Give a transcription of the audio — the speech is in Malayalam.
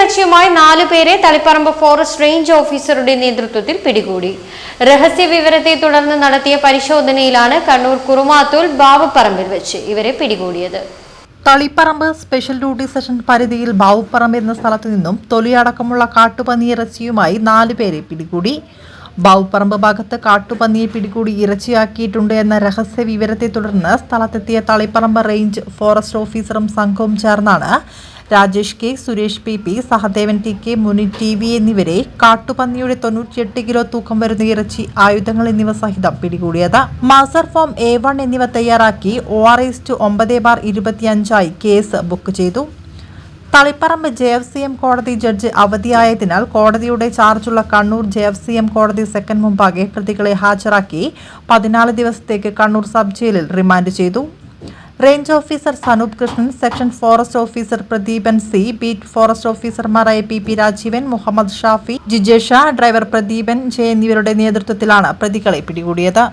ഇറച്ചിയുമായി നാലു പേരെ തളിപ്പറമ്പ് ഫോറസ്റ്റ് റേഞ്ച് ഓഫീസറുടെ നേതൃത്വത്തിൽ പിടികൂടി. രഹസ്യ വിവരത്തെ തുടർന്ന് നടത്തിയ പരിശോധനയിലാണ് കണ്ണൂർ കുറുമാത്തൂൽ ബാബുപ്പറമ്പിൽ വെച്ച് ഇവരെ പിടികൂടിയത്. തളിപ്പറമ്പ് സ്പെഷ്യൽ ഡ്യൂട്ടി സെഷൻ പരിധിയിൽ ബാവുപ്പറമ്പ് എന്ന സ്ഥലത്തു നിന്നും തൊലിയടക്കമുള്ള കാട്ടുപന്നി ഇറച്ചിയുമായി നാലു പേരെ പിടികൂടി. ബാവുപ്പറമ്പ് ഭാഗത്ത് കാട്ടുപന്നിയെ പിടികൂടി ഇറച്ചിയാക്കിയിട്ടുണ്ട് എന്ന രഹസ്യ വിവരത്തെ തുടർന്ന് സ്ഥലത്തെത്തിയ തളിപ്പറമ്പ് റേഞ്ച് ഫോറസ്റ്റ് ഓഫീസറും സംഘവും ചേർന്നാണ് Rajesh K Suresh P P Sahadevan T K Muni T V എന്നിവരെ കാട്ടുപന്നിയുടെ തൊണ്ണൂറ്റിയെട്ട് കിലോ തൂക്കം വരുന്ന ഇറച്ചി ആയുധങ്ങൾ എന്നിവ സഹിതം പിടികൂടിയത്. മാസർ ഫോം എ വൺ എന്നിവ തയ്യാറാക്കി ഒ ആർ എസ് ടു ഒമ്പത് ബാർ ഇരുപത്തിയഞ്ചായി കേസ് ബുക്ക് ചെയ്തു. Taliparamba J F C M കോടതി ജഡ്ജ് അവധിയായതിനാൽ കോടതിയുടെ ചാർജുള്ള Kannur J F C M കോടതി സെക്കൻഡ് മുമ്പാകെ പ്രതികളെ ഹാജരാക്കി പതിനാല് ദിവസത്തേക്ക് കണ്ണൂർ സബ് ജയിലിൽ റിമാൻഡ് ചെയ്തു. Range officer Sanoop Krishnan section forest officer Pradeepan C beat forest ഓഫീസർമാരായ P P Rajeevan Muhammad Shafi Jijesh driver Pradeepan J എന്നിവരുടെ നേതൃത്വത്തിലാണ് പ്രതികളെ പിടികൂടിയത്.